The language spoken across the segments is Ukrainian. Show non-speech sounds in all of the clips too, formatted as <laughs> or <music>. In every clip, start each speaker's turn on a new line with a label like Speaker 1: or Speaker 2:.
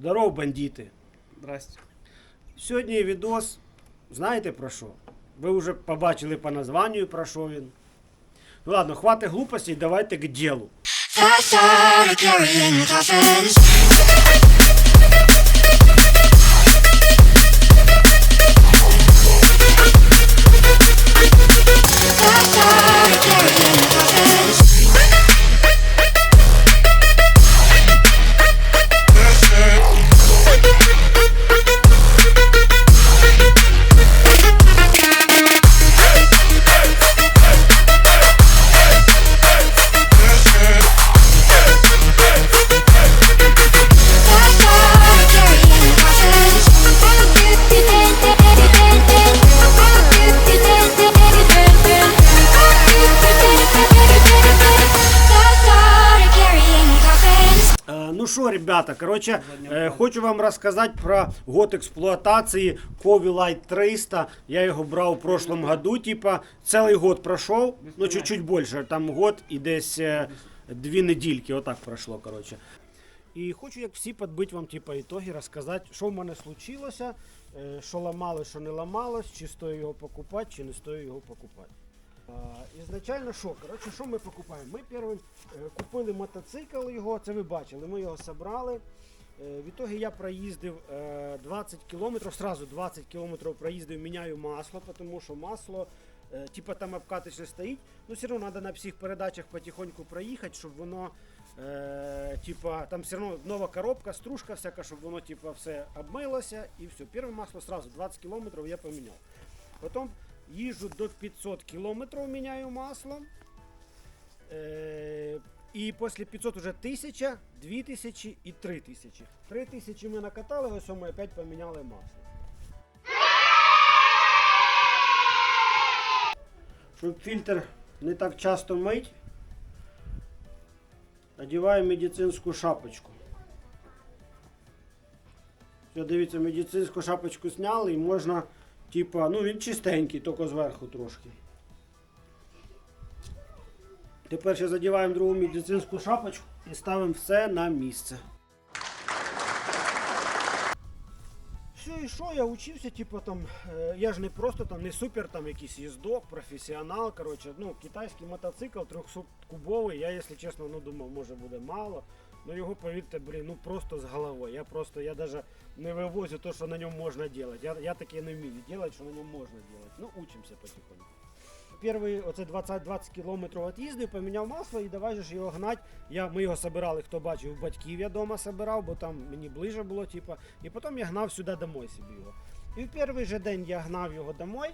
Speaker 1: Здоров, бандити!
Speaker 2: Здрасте.
Speaker 1: Сьогодні відос, знаєте про що? Ви вже побачили по названню про що він. Ну ладно, хватить глупостей, давайте к ділу. Короче, е, хочу вам розказати про год експлуатації Кові Light 300. Я його брав у прошлом году, типа, цілий год пройшов, ну чуть-чуть більше, там год і десь е, дві недільки, отак пройшло, короче. І хочу, як всі, підбити вам, типа, ітоги, розказати, що в мене случилося, е, що ламалось, що не ламалось, чи стоїть його покупати, чи не стоїть його покупати. Ізначально що? Коротше, що ми покупаємо? Ми першим е, купили мотоцикл його, це ви бачили, ми його зібрали. Е, В ітогі я проїздив е, 20 кілометрів, сразу 20 кілометрів проїздив, міняю масло, тому що масло, е, типа там обкаточне стоїть, ну все одно треба на всіх передачах потихоньку проїхати, щоб воно, е, типа, там все одно нова коробка, стружка всяка, щоб воно типа все обмилося і все. Перше масло сразу 20 кілометрів я поміняв. Потім їжджу до 500 кілометрів, міняю масло. Е, і після 500 вже 1000, 2000 і 3000. 3000 ми накатали, ось ми опять поміняли масло. Щоб фільтр не так часто мить, одіваємо медицинську шапочку. Все, дивіться, медицинську шапочку зняли і можна, типа, ну він чистенький, тільки зверху трошки. Тепер ще задіваємо другу медицинську шапочку і ставимо все на місце. Все, і що, я учився, типу там, е, я ж не просто там, не супер там якийсь їздок, професіонал, коротше, ну, китайський мотоцикл 300-кубовий, я, якщо чесно, ну, думав, може буде мало. Ну його, повірте, блін, ну просто з головою. Я просто, я даже не вивозю то, що на ньому можна робити. Я, я таке не вмію робити, що на ньому можна робити. Ну, учимося потихоньку. Перший оце 20, 20 кілометрів від'їздив, поміняв масло і давай же ж його гнать. Я, ми його собирали, хто бачив, у батьків я вдома собирав, бо там мені ближе було, типа. І потім я гнав сюди домой собі його. І в перший же день я гнав його домой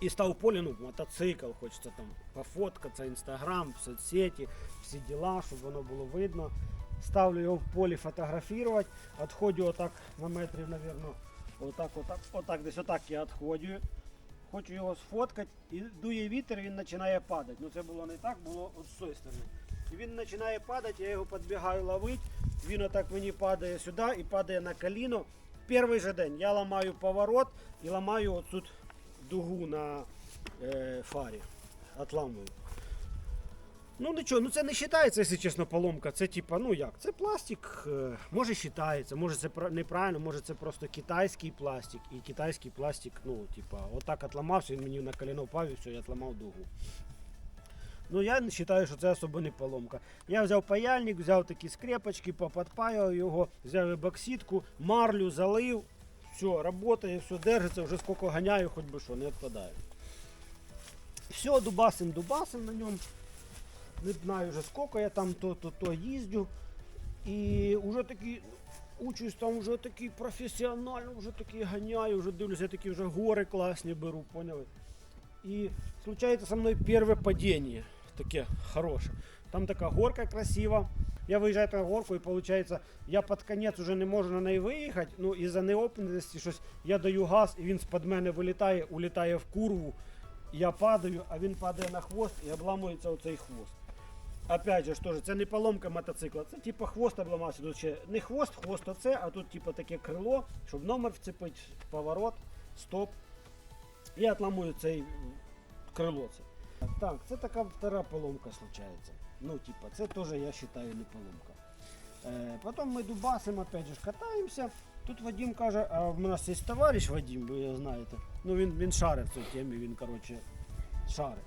Speaker 1: і став в полі, ну, мотоцикл, хочеться там пофоткатися, інстаграм, соцсеті, всі діла, щоб воно було видно. Ставлю його в полі фотографувати, відходжу отак на метрів, напевно, отак, отак, отак, десь отак я відходжу. Хочу його сфоткати, і дує вітер, він починає падати. Ну це було не так, було от з цієї сторони. І він починає падати, я його підбігаю ловити, він отак мені падає сюди і падає на коліно. Перший же день я ламаю поворот і ламаю отут дугу на е, фарі. Отламую. Ну нічого, ну це не вважається, якщо чесно, поломка. Це типа, ну як, це пластик, е, може вважається, може це неправильно, може це просто китайський пластик. І китайський пластик, ну, типа, отак отламався, він мені на коліно впав і все, я отламав дугу. Ну я вважаю, що це особо не поломка. Я взяв паяльник, взяв такі скрепочки, поподпаяв його, взяв ебоксидку, марлю залив, все, працює, все держиться, вже скільки ганяю, хоч би що, не відпадає. Все, дубасим, дубасим на ньому не знаю вже скільки я там то, то, їздю. І вже такий учусь там вже такий професіонально, вже такий ганяю, вже дивлюся, такі вже гори класні беру, поняли? І случається со мною перше падіння, таке хороше. Там така горка красива. Я виїжджаю на горку і виходить, я під кінець вже не можу на неї виїхати. Ну із-за неопитності щось я даю газ, і він з-під мене вилітає, улітає в курву. Я падаю, а він падає на хвост і обламується оцей хвост. Опять же, ж це не поломка мотоцикла, це типа хвост обламався. Тут ще не хвост, хвост оце, а тут типа таке крило, щоб номер вцепити, поворот, стоп. Я отламую цей крило. Це. Так, це така втора поломка случається. Ну, типа, це теж я вважаю не поломка. Е, потім ми дубасимо, опять же, катаємося. Тут Вадим каже, а в нас є товариш Вадим, ви знаєте. Ну він, він шарить в цій темі, він, коротше, шарить.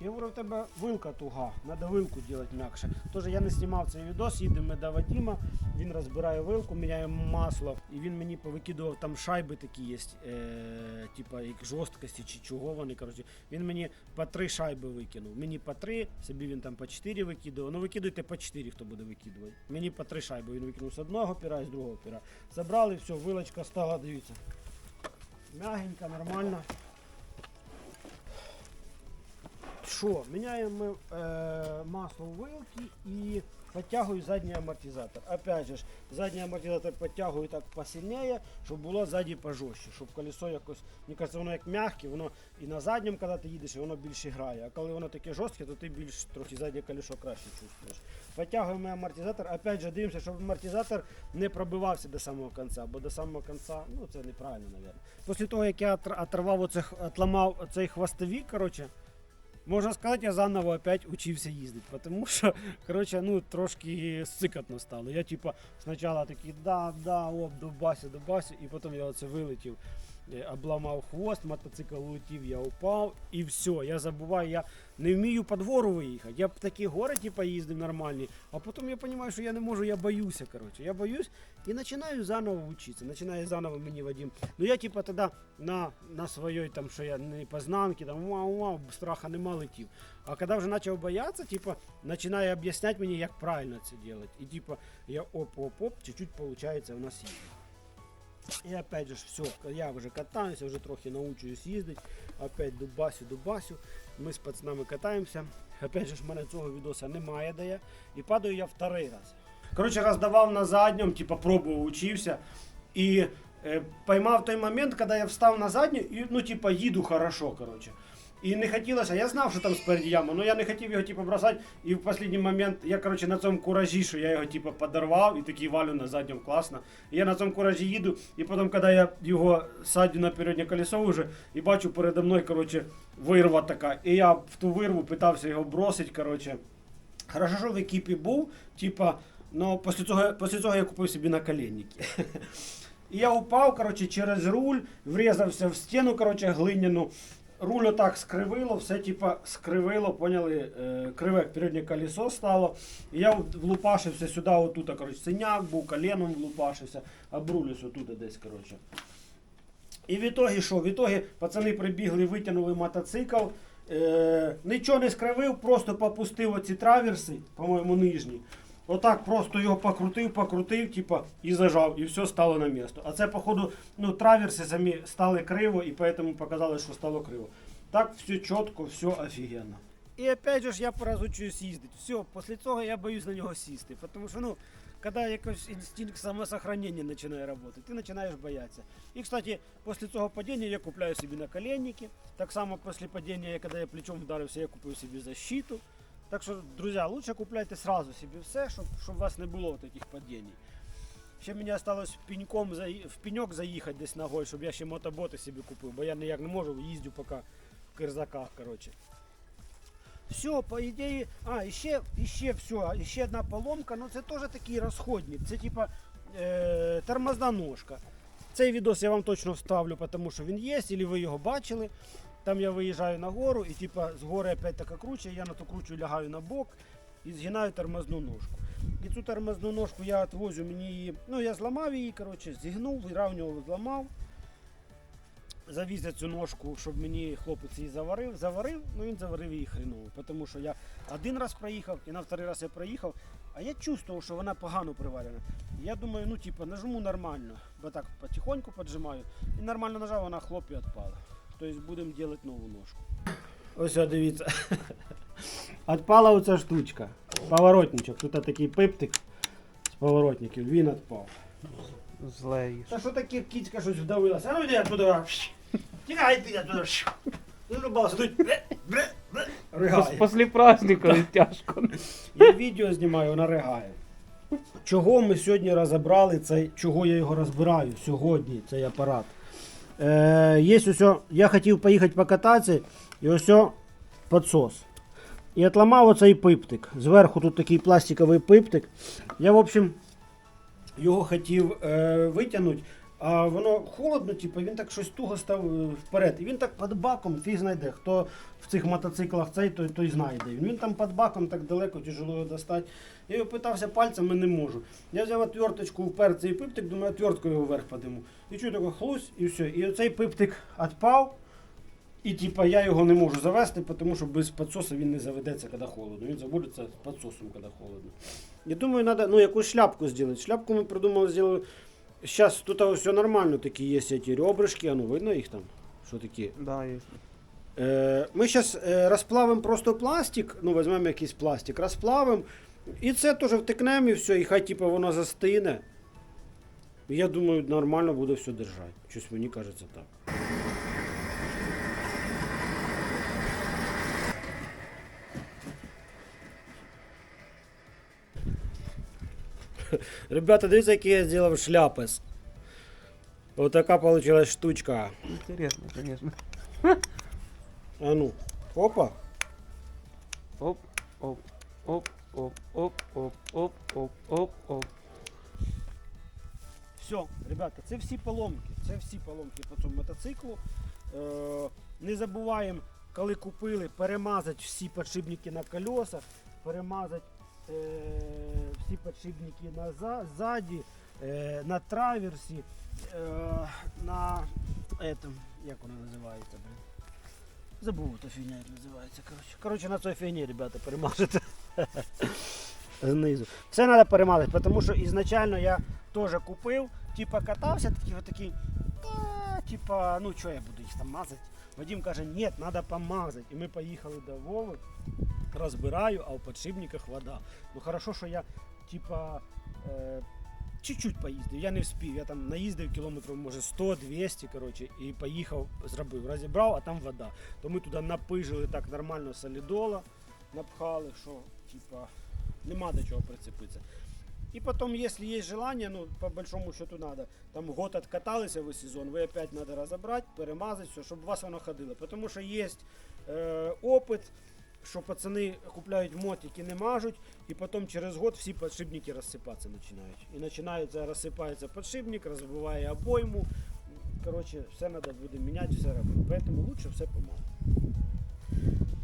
Speaker 1: Я говорю, в тебе вилка туга, треба вилку робити м'якше. Тож я не знімав цей відос, їдемо до Вадима, він розбирає вилку, міняє масло, і він мені повикидував там шайби такі є, е, типа як жорсткості чи чого вони. Коротше. Він мені по три шайби викинув. Мені по три, собі він там по чотири викидував. Ну викидуйте по чотири, хто буде викидувати. Мені по три шайби він викинув з одного піра і з другого піра. Забрали, все, вилочка стала, дивіться. Мягенька, нормально. Що, міняємо е, масло в вилки і підтягую задній амортизатор. Опять же, задній амортизатор підтягую так посильніше, щоб було ззаді пожорстче, щоб колесо якось, мені кажется, воно як м'яке, воно і на задньому, коли ти їдеш, воно більше грає. А коли воно таке жорстке, то ти більш трохи заднє колесо краще чувствуєш. Підтягуємо амортизатор, опять же дивимося, щоб амортизатор не пробивався до самого кінця, бо до самого кінця, ну це неправильно, мабуть. Після того, як я оторвав оце, отламав цей хвостовик, коротше, Можна сказати, я заново опять учився їздити, тому що, коротше, ну, трошки сикотно стало. Я типа спочатку такий, да, да, оп, дубасю, дубасю, і потім я оце вилетів, обламав хвост, мотоцикл улетів, я упав, і все, я забуваю, я не вмію по двору виїхати. Я в такі гори типа, їздив нормальні, а потім я розумію, що я не можу, я боюся, коротше. Я боюсь і починаю заново вчитися. Починає заново мені Вадим. Ну я типа тоді на, на своїй, там, що я не познанки, там вау-вау, страха нема летів. А коли вже почав боятися, типа, починає об'ясняти мені, як правильно це робити. І типа я оп-оп-оп, чуть-чуть виходить у нас їздить. І опять же все, я вже катаюся, вже трохи научуюсь їздити. Опять дубасю, дубасю. Ми з пацанами катаємося. Опять же в мене цього відоса немає, де я. І падаю я вторий раз. Коротше, роздавав на задньому, типу пробував, учився. І е, поймав той момент, коли я встав на задню і, ну, типу, їду хорошо, коротше. І не хотілося, я знав, що там спереді яма, але я не хотів його типу, бросати. І в останній момент я коротше, на цьому куражі, що я його типу, подорвав і такий валю на задньому класно. І я на цьому куражі їду, і потім, коли я його садю на переднє колесо вже, і бачу передо мною коротше, вирва така. І я в ту вирву питався його бросити. Коротше. Хорошо, що в екіпі був, типа, ну, після цього, після цього я купив собі наколенники. <laughs> І я упав, коротше, через руль, врізався в стіну, коротше, глиняну. Руль отак скривило, все типа скривило, поняли, е, криве переднє колесо стало. І я влупашився сюди, отут, коротше, синяк був, коленом влупашився, обрулюсь отут десь, коротше. І в ітогі що? В ітогі пацани прибігли, витягнули мотоцикл. Е, нічого не скривив, просто попустив оці траверси, по-моєму, нижні. Отак просто його покрутив, покрутив, типа, і зажав, і все стало на місто. А це, походу, ну, траверси самі стали криво, і поэтому показали, що стало криво. Так все чітко, все офігенно. І опять же ж я поразучуюсь їздити. Все, після цього я боюсь на нього сісти. Тому що, ну, когда якось інстинкт самосохранения починає працювати, ти починаєш боятися. І, кстати, після цього падіння я купляю собі наколенники. Так само після падіння, коли я плечом вдарився, я купив собі защиту. Так що, друзі, лучше купляйте сразу собі все, щоб, щоб у вас не було таких падінь. Ще мені осталось пеньком в пеньок заїхати десь ногою, щоб я ще мотоботи собі купив, бо я ніяк не можу, їздю поки в кирзаках, коротше. Все, по ідеї. А, ще, ще все, ще одна поломка, ну це теж такий розходник. Це типа е, тормозна ножка. Цей відос я вам точно вставлю, тому що він є, або ви його бачили. Там я виїжджаю на гору і типа з гори опять така круче, я на ту кручу лягаю на бок і згинаю тормозну ножку. І цю тормозну ножку я відвозю, мені її, ну я зламав її, коротше, зігнув, вирівнював, зламав. Завіз я цю ножку, щоб мені хлопець її заварив. Заварив, ну він заварив її хреново. Тому що я один раз проїхав і на вторий раз я проїхав, а я чувствував, що вона погано приварена. Я думаю, ну типа нажму нормально, бо так потихоньку поджимаю. І нормально нажав, вона хлоп відпала. Тобто будемо робити нову ножку. Ось о, дивіться. <laughs> Отпала оця штучка. Поворотничок. Тут такий пиптик з поворотників. Він відпав.
Speaker 2: Злеї.
Speaker 1: Та що таке кіцька щось вдавилася? А ну йди оттуда. Тікай ти оттуда. Вирубався тут. Ригає.
Speaker 2: Після праздника тяжко.
Speaker 1: Я відео знімаю, вона ригає. Чого ми сьогодні розібрали цей, чого я його розбираю сьогодні, цей апарат. Е, є ось, я хотів поїхати покататися, і ось підсос. І отламав оцей пиптик. Зверху тут такий пластиковий пиптик. Я, в общем, його хотів е, витягнути, а воно холодно, типу, він так щось туго став е, вперед. І він так під баком, фіг знайде. Хто в цих мотоциклах цей, той, той знає, де він. Там під баком так далеко, тяжело достати. Я його питався пальцями, не можу. Я взяв отверточку впер цей пиптик, думаю, отверткою його вверх подиму. І чую такий хлусь, і все. І оцей пиптик відпав. І типа я його не можу завести, тому що без підсоса він не заведеться, коли холодно. Він заводиться з підсосом, коли холодно. Я думаю, треба ну, якусь шляпку зробити. Шляпку ми придумали, зробили. Зараз тут все нормально, такие є эти ребрышки, а ну видно їх там? Что такие?
Speaker 2: Да, є.
Speaker 1: Е, Ми зараз розплавимо просто пластик, ну візьмемо якийсь пластик, розплавимо, і це теж втикнемо і все, і хай типу, воно застине. Я думаю, нормально буде все держати. Щось мені кажеться так. <laughs> Ребята, дивіться, який я зробив шляпис. Ось така получилась штучка.
Speaker 2: Інтересно, звісно.
Speaker 1: А ну, опа.
Speaker 2: Оп, оп, оп, оп, оп, оп, оп, оп, оп, оп.
Speaker 1: Все, ребята, це всі поломки. Це всі поломки по цьому мотоциклу. Е, не забуваємо, коли купили, перемазати всі підшипники на колесах, перемазати е, всі підшипники наза, ззаді, е, на траверсі, е, на этом, як воно називається, блин. Забув, та фігня називається. Коротше, коротше на цій фігні, ребята, перемажете. <laughs> Знизу. Все треба перемазати, тому що ізначально я теж купив, типа катався, такий отакий, та, типа, ну що я буду їх там мазати. Вадим каже, ні, треба помазати. І ми поїхали до Вови, розбираю, а в підшипниках вода. Ну хорошо, що я, типа, е, чуть-чуть поїздив, я не вспів. Я там наїздив кілометрів, може 100-200, коротше, і поїхав, зробив. Розібрав, а там вода. То ми туди напижили так нормально солідола, напхали, що, типа, нема до чого прицепитися. И потом, если есть желание, ну, по большому счету надо, там год откаталися ви сезон, ви опять надо разобрать, перемазать все, щоб у вас воно ходило. Потому що є е, опит, що пацани купляють мотики, не мажуть, і потім через год всі подшипники розсипатися починають. І починається, розсипається подшипник, розбиває обойму. Коротше, все треба буде міняти, все робити. Поэтому лучше все помалу.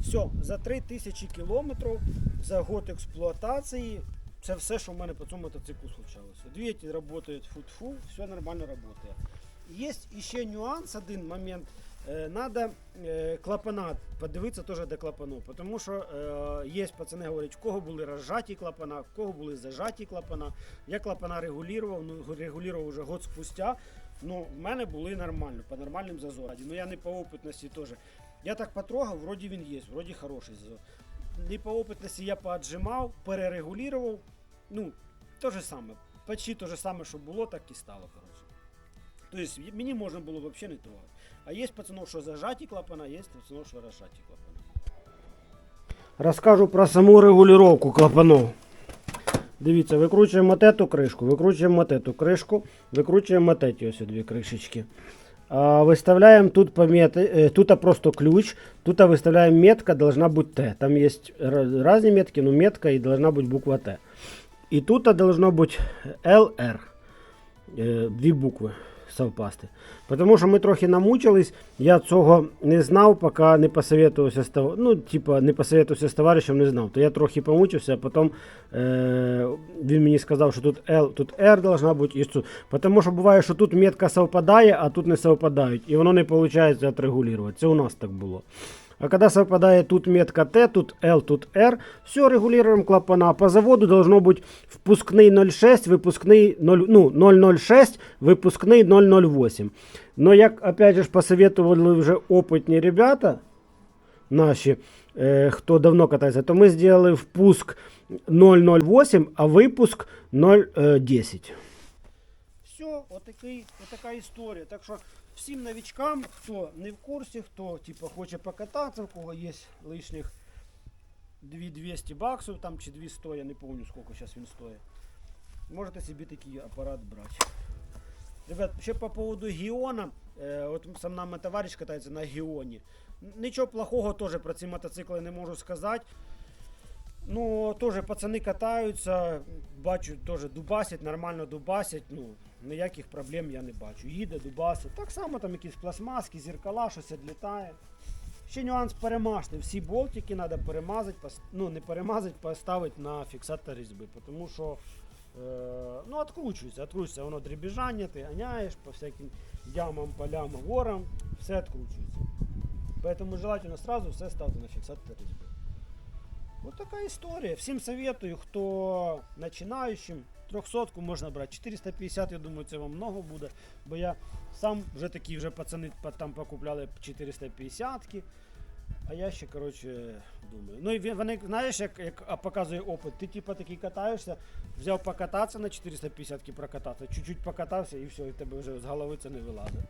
Speaker 1: Все, за 3000 кілометрів за год експлуатації це все, що в мене по цьому мотоциклу случалося. Двигатель працює фу-фу, все нормально працює. Є ще нюанс, один момент. Е, Надо е, клапана подивитися теж до клапану, тому що е, є пацани говорять, в кого були розжаті клапана, в кого були зажаті клапана. Я клапана регулював, ну регулював вже год спустя. Ну, в мене були нормально, по нормальним зазорам. Ну я не по опитності теж. Я так потрогав, вроді він є, вроді хороший зазор. Не по опитності я поотжимав, перерегулював. Ну, те же саме. Почти те же саме, що було, так і стало. Тобто мені можна було взагалі не трогати. А є пацанов, що зажаті клапана, є пацанов, що розжаті клапана. Розкажу про саму регулювання клапанов. Дивіться, викручуємо эту кришку, викручуємо эту кришку, викручуємо эти ось дві кришечки. А, Выставляем тут пометы, э, тут просто ключ, тут выставляем метка, должна быть Т. Там есть ра- разные метки, но метка и должна быть буква Т. И тут должно быть LR, е, дві букви совпасти. Тому що ми трохи намучились, я цього не знав, поки не посоветувався з ну, типа, не посоветувався з товаришем, не знав. То я трохи помучився, а потім е, він мені сказав, що тут L, тут R должна бути. Тому що буває, що тут метка совпадає, а тут не совпадають. І воно не виходить отрегулювати. Це у нас так було. А когда совпадает тут метка Т, тут L, тут R, все, регулируем клапана. По заводу должно быть впускний 0,6, выпускний 0, ну, 0,06, выпускний 0,08. Но як, опять же, ж посоветовали вже опытні ребята, наші, е, хто давно катається, то ми зробили впуск 0,08, а випуск 0,10. Все, отакий, отака історія. Так що Всім новичкам, хто не в курсі, хто типу, хоче покататися, у кого є лишніх 2200 баксів там, чи 200, я не пам'ятаю, скільки зараз він стоїть. Можете собі такий апарат брати. Ребят, ще по поводу Гіона, е, от сам нами товариш катається на Гіоні. Нічого плохого теж про ці мотоцикли не можу сказати. Ну, теж пацани катаються, бачу, теж дубасять, нормально дубасять. Ну, ніяких проблем я не бачу. Їде, дубасить. Так само там якісь пластмаски, зеркала, щось відлітає. Ще нюанс перемажти. Всі болтики треба перемазати, ну не перемазати, поставити на фіксатор різьби. Тому що е, ну, відкручується, відкручується, воно дребіжання, ти ганяєш по всяким ямам, полям, горам, все відкручується. Поэтому желательно сразу все ставити на фіксатор різьби. Вот така історія. Всім советую, хто починаючим, 300 можна брати. 450, я думаю, це вам много буде. Бо я сам вже такі вже пацани там покупляли 450 а я ще, коротше, думаю. Ну і вони, знаєш, як, як показує опит, ти типа такий катаєшся, взяв покататися на 450 прокататися, чуть-чуть покатався і все, і тебе вже з голови це не вилазить.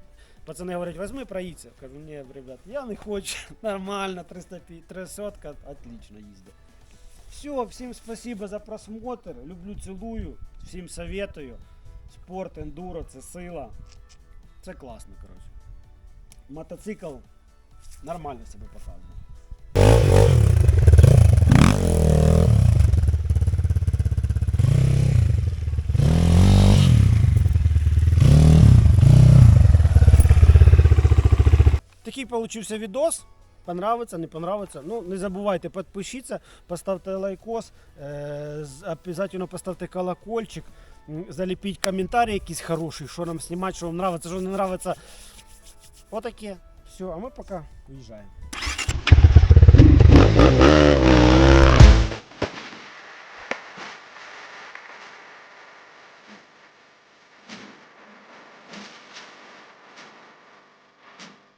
Speaker 1: Пацани говорять, возьми проїдься. Кажу, ні, ребят, я не хочу. <laughs> Нормально, 350, 300 отлично їздить. Все, всім спасибо за просмотр. Люблю, цілую. Всім советую. Спорт, ендуро, це сила. Це класно, коротше. Мотоцикл нормально себе показує. Такий получився відос. Понравиться, не понравиться. Ну, не забувайте, підпишіться, поставте лайкос, е, обов'язково поставте колокольчик, заліпіть коментарі якісь хороші, що нам знімати, що вам подобається, що не подобається. Отаке. Все, а ми поки уїжджаємо.